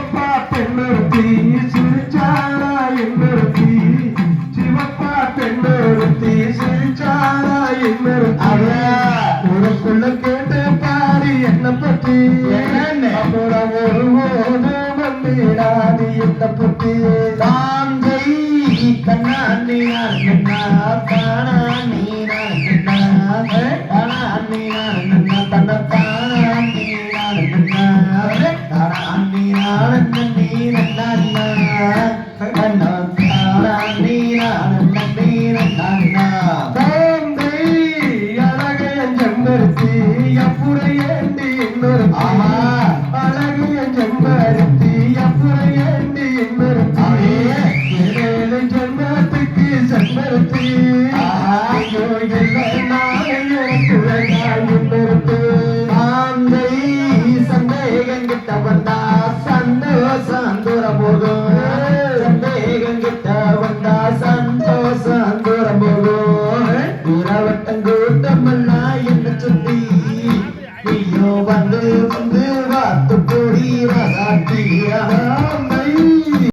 சிவப்பா பெண்ணொருத்தி சிரிச்சாரா என்னொருத்தி சிவப்பா பெண்ணொருத்தி சிரிச்சாரா என்னொருத்தி உனக்குள்ள கேட்டு பாரு என்ன பற்றி அப்புறம் ஒரு போது வந்திடாது என்ன பற்றி தாங்கை கண்ணா நீனா கண்ணா தானா நீனா கண்ணா. தானா நீனா கண்ணா தன்னை நீனா நீனா கண்ணா கண்ணா தானா நீனா நீனா கண்ணா தாந்தை அழகைய செம்பருத்தி அப்புறையேண்டி இன்னொரு ஆமா. அழகிய செம்பருத்தி அப்புறையேண்டி இன்னொரு ஆயே. ஏழு ஜென்மத்துக்கு செம்பருத்தி ஆஹா. ஐயோ இல்லை வந்து